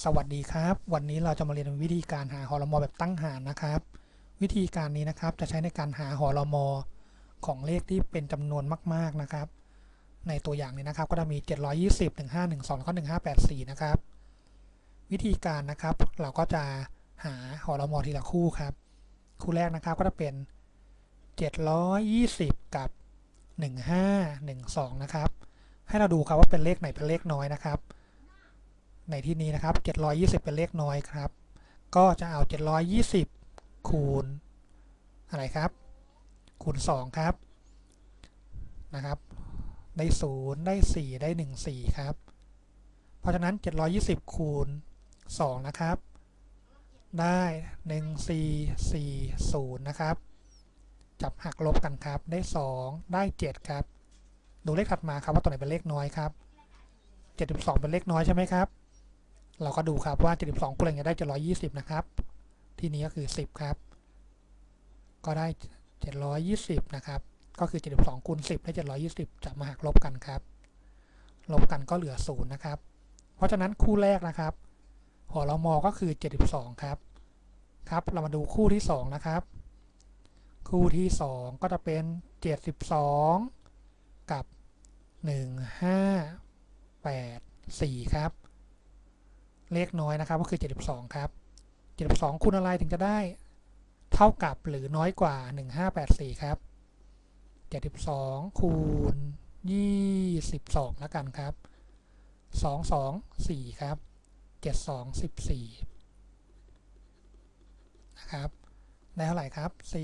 สวัสดีครับ วันนี้เราจะมาเรียนวิธีการหาหอรมอแบบตั้งหารนะครับ วิธีการนี้นะครับจะใช้ในการหาหอรมอของเลขที่เป็นจำนวนมาก ๆนะครับ ในตัวอย่างนี้นะครับก็จะมี 720 1512แล้วก็1584 นะครับ วิธีการนะครับเราก็จะหาหอรมอทีละคู่ครับ คู่แรกนะครับก็จะเป็น 720 กับ 1512 นะครับ ให้เราดูครับว่าเป็นเลขไหนเป็นเลขน้อยนะครับ ในที่นี้นะครับ 720 เป็นเลขน้อยครับ ก็จะเอา 720 คูณ อะไรครับ คูณ 2 ครับ นะครับ ได้ 0 ได้ 4 ได้ 1 4 ครับ เพราะฉะนั้น 720 คูณ 2 นะครับ ได้ 1 4 4 0 นะครับ จับหักลบกันครับ ได้ 2 ได้ 7 ครับ ดูเลขถัดมาครับว่าตัวไหนเป็นเลขน้อยครับ 72 เป็นเลขน้อยใช่ไหมครับ เราก็ดูครับว่า 72คูณอะไรจะได้ 720 นะครับ ที่นี้ก็คือ 10 ครับ ก็ได้ 720 นะครับ ก็คือ 72คูณ10 ได้ 720 จะมาหักลบกันครับ ลบกันก็เหลือ 0 นะครับ เพราะฉะนั้นคู่แรกนะครับหอรามอก็คือ 72 ครับ ครับ เรามาดูคู่ที่ 2 นะครับ คู่ที่ 2 ก็จะเป็น 72 กับ 1584 ครับ เลขน้อยนะครับ ก็คือ 72 ครับ 72 คูณอะไรถึงจะได้เท่ากับหรือน้อยกว่า 1584 ครับ 72 คูณ 22 แล้วกันครับ 2 2 4 ครับ 72 14 นะครับ ได้เท่าไหร่ครับ 4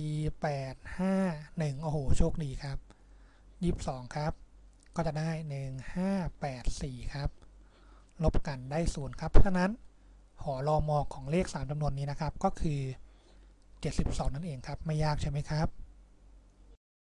8 5 1 โอ้โห โชคดีครับ 22 ครับ ก็จะได้ 1584 ครับ ลบกันได้ศูนย์ครับ เพราะฉะนั้นหอรอมอของเลข 3จำนวนนี้นะครับ ก็คือ 72 นั่นเองครับ ไม่ยากใช่ไหมครับ